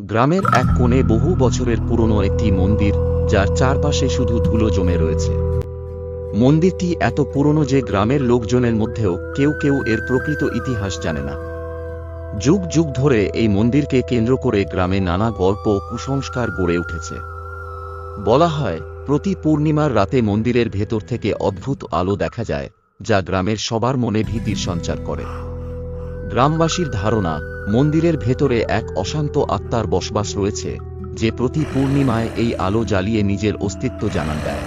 গ্রামের এক কোণে বহু বছরের পুরনো একটি মন্দির, যার চারপাশে শুধু ধুলো জমে রয়েছে। মন্দিরটি এত পুরনো যে গ্রামের লোকজনের মধ্যেও কেউ কেউ এর প্রকৃত ইতিহাস জানে না। যুগ যুগ ধরে এই মন্দিরকে কেন্দ্র করে গ্রামে নানা গল্প কুসংস্কার গড়ে উঠেছে। বলা হয়, প্রতি পূর্ণিমার রাতে মন্দিরের ভেতর থেকে অদ্ভুত আলো দেখা যায়, যা গ্রামের সবার মনে ভীতির সঞ্চার করে। গ্রামবাসীর ধারণা মন্দিরের ভেতরে এক অশান্ত আত্মার বসবাস রয়েছে, যে প্রতি পূর্ণিমায় এই আলো জ্বালিয়ে নিজের অস্তিত্ব জানান দেয়।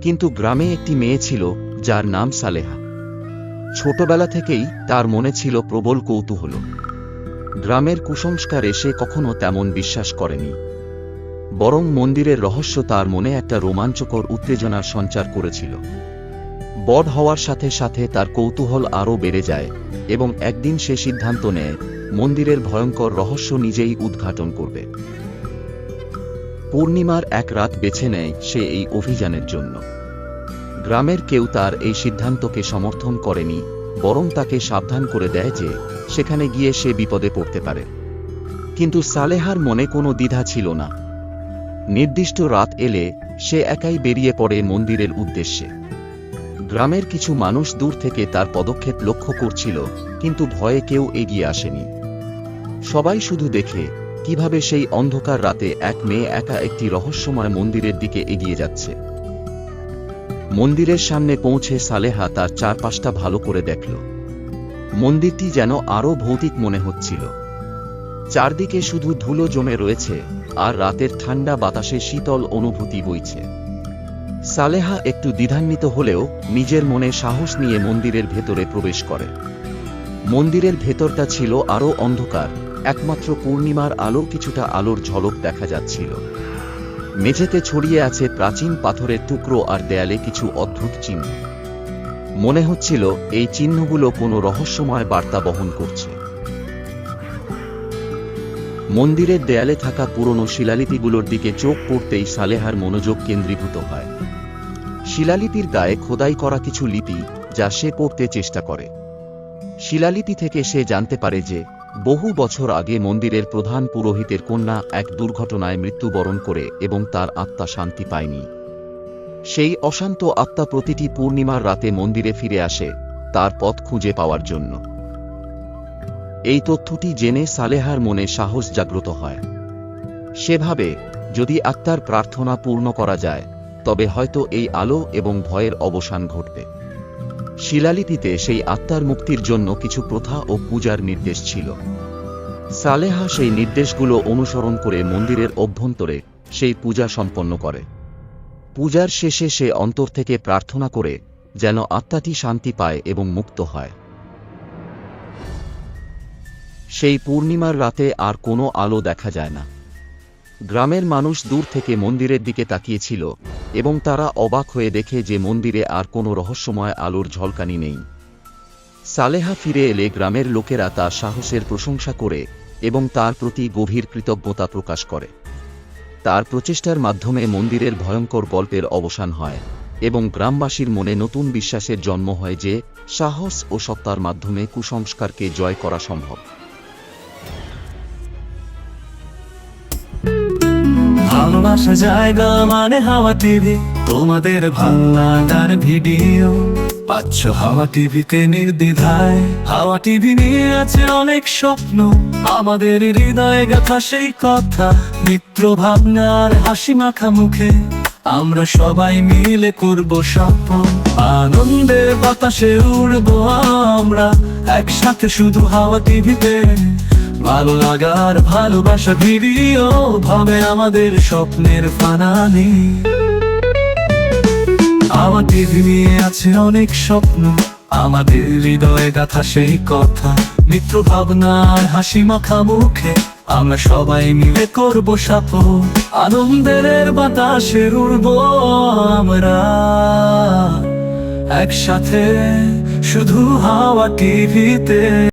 কিন্তু গ্রামে একটি মেয়ে ছিল, যার নাম সালেহা। ছোটবেলা থেকেই তার মনে ছিল প্রবল কৌতূহল। গ্রামের কুসংস্কারে সে কখনো তেমন বিশ্বাস করেনি। বরং মন্দিরের রহস্য তার মনে একটা রোমাঞ্চকর উত্তেজনার সঞ্চার করেছিল। বড় হওয়ার সাথে সাথে তার কৌতূহল আরও বেড়ে যায় এবং একদিন সে সিদ্ধান্ত নেয়, মন্দিরের ভয়ঙ্কর রহস্য নিজেই উদ্ঘাটন করবে। পূর্ণিমার এক রাত বেছে নেয় সে এই অভিযানের জন্য। গ্রামের কেউ তার এই সিদ্ধান্তকে সমর্থন করেনি, বরং তাকে সাবধান করে দেয় যে, সেখানে গিয়ে সে বিপদে পড়তে পারে। কিন্তু সালেহার মনে কোনো দ্বিধা ছিল না। নির্দিষ্ট রাত এলে সে একাই বেরিয়ে পড়ে মন্দিরের উদ্দেশ্যে। গ্রামের কিছু মানুষ দূর থেকে তার পদক্ষেপ লক্ষ্য করছিল, কিন্তু ভয়ে কেউ এগিয়ে আসেনি। সবাই শুধু দেখে, কীভাবে সেই অন্ধকার রাতে এক মেয়ে একা একটি রহস্যময় মন্দিরের দিকে এগিয়ে যাচ্ছে। মন্দিরের সামনে পৌঁছে সালেহা তার চারপাশটা ভালো করে দেখল। মন্দিরটি যেন আরও ভৌতিক মনে হচ্ছিল। চারদিকে শুধু ধুলো জমে রয়েছে, আর রাতের ঠান্ডা বাতাসে শীতল অনুভূতি বইছে। সালেহা একটু দ্বিধান্বিত হলেও নিজের মনে সাহস নিয়ে মন্দিরের ভেতরে প্রবেশ করে। মন্দিরের ভেতরটা ছিল আরও অন্ধকার, একমাত্র পূর্ণিমার আলো কিছুটা আলোর ঝলক দেখা যাচ্ছিল। মেঝেতে ছড়িয়ে আছে প্রাচীন পাথরের টুকরো আর দেয়ালে কিছু অদ্ভুত চিহ্ন। মনে হচ্ছিল এই চিহ্নগুলো কোনো রহস্যময় বার্তা বহন করছে। মন্দিরের দেয়ালে থাকা পুরনো শিলালিপিগুলোর দিকে চোখ পড়তেই সালেহার মনোযোগ কেন্দ্রীভূত হয়। শিলালিপির গায়ে খোদাই করা কিছু লিপি যা সে পড়তে চেষ্টা করে। শিলালিপি থেকে সে জানতে পারে যে, বহু বছর আগে মন্দিরের প্রধান পুরোহিতের কন্যা এক দুর্ঘটনায় মৃত্যুবরণ করে এবং তার আত্মা শান্তি পায়নি। সেই অশান্ত আত্মা প্রতিটি পূর্ণিমার রাতে মন্দিরে ফিরে আসে তার পথ খুঁজে পাওয়ার জন্য। এই তথ্যটি জেনে সালেহার মনে সাহস জাগ্রত হয়। সেভাবে, যদি আত্মার প্রার্থনা পূর্ণ করা যায় তবে হয়তো এই আলো এবং ভয়ের অবসান ঘটবে। শিলালিপিতে সেই আত্মার মুক্তির জন্য কিছু প্রথা ও পূজার নির্দেশ ছিল। সালেহা সেই নির্দেশগুলো অনুসরণ করে মন্দিরের অভ্যন্তরে সেই পূজা সম্পন্ন করে। পূজার শেষে সে অন্তর থেকে প্রার্থনা করে যেন আত্মাটি শান্তি পায় এবং মুক্ত হয়। সেই পূর্ণিমার রাতে আর কোনো আলো দেখা যায় না। গ্রামের মানুষ দূর থেকে মন্দিরের দিকে তাকিয়েছিল, এবং তারা অবাক হয়ে দেখে যে মন্দিরে আর কোনো রহস্যময় আলোর ঝলকানি নেই। সালেহা ফিরে এলে গ্রামের লোকেরা তার সাহসের প্রশংসা করে এবং তার প্রতি গভীর কৃতজ্ঞতা প্রকাশ করে। তার প্রচেষ্টার মাধ্যমে মন্দিরের ভয়ঙ্কর গল্পের অবসান হয়, এবং গ্রামবাসীর মনে নতুন বিশ্বাসের জন্ম হয় যে সাহস ও সত্তার মাধ্যমে কুসংস্কারকে জয় করা সম্ভব। ভালোবাসা জায়গা মানে হাওয়া টিভি। তোমাদের ভালো লাগার ভিডিও, পাচ্ছ হাওয়া টিভিতে নির্দ্বিধায়। হাওয়া টিভি নিয়ে আছে অনেক স্বপ্ন, আমাদের হৃদয়ে গাথা সেই কথা। মিত্র ভাবনার হাসি মাখা মুখে, আমরা সবাই মিলে করব স্বপ্ন। আনন্দের বাতাসে উড়বো আমরা, একসাথে শুধু হাওয়া টিভিতে। ভালো লাগার ভালোবাসা ভিডিও ভাবে আমাদের স্বপ্নের ফানানি। আমার টিভি নিয়ে আছে অনেক স্বপ্ন, আমাদের হৃদয়ে গাথা সেই কথা। মিত্র ভাবনার হাসি মাখা মুখে আমরা সবাই মিলে করব সাপ আনন্দের বাতাসে উড়ব আমরা। একসাথে শুধু হাওয়া টিভিতে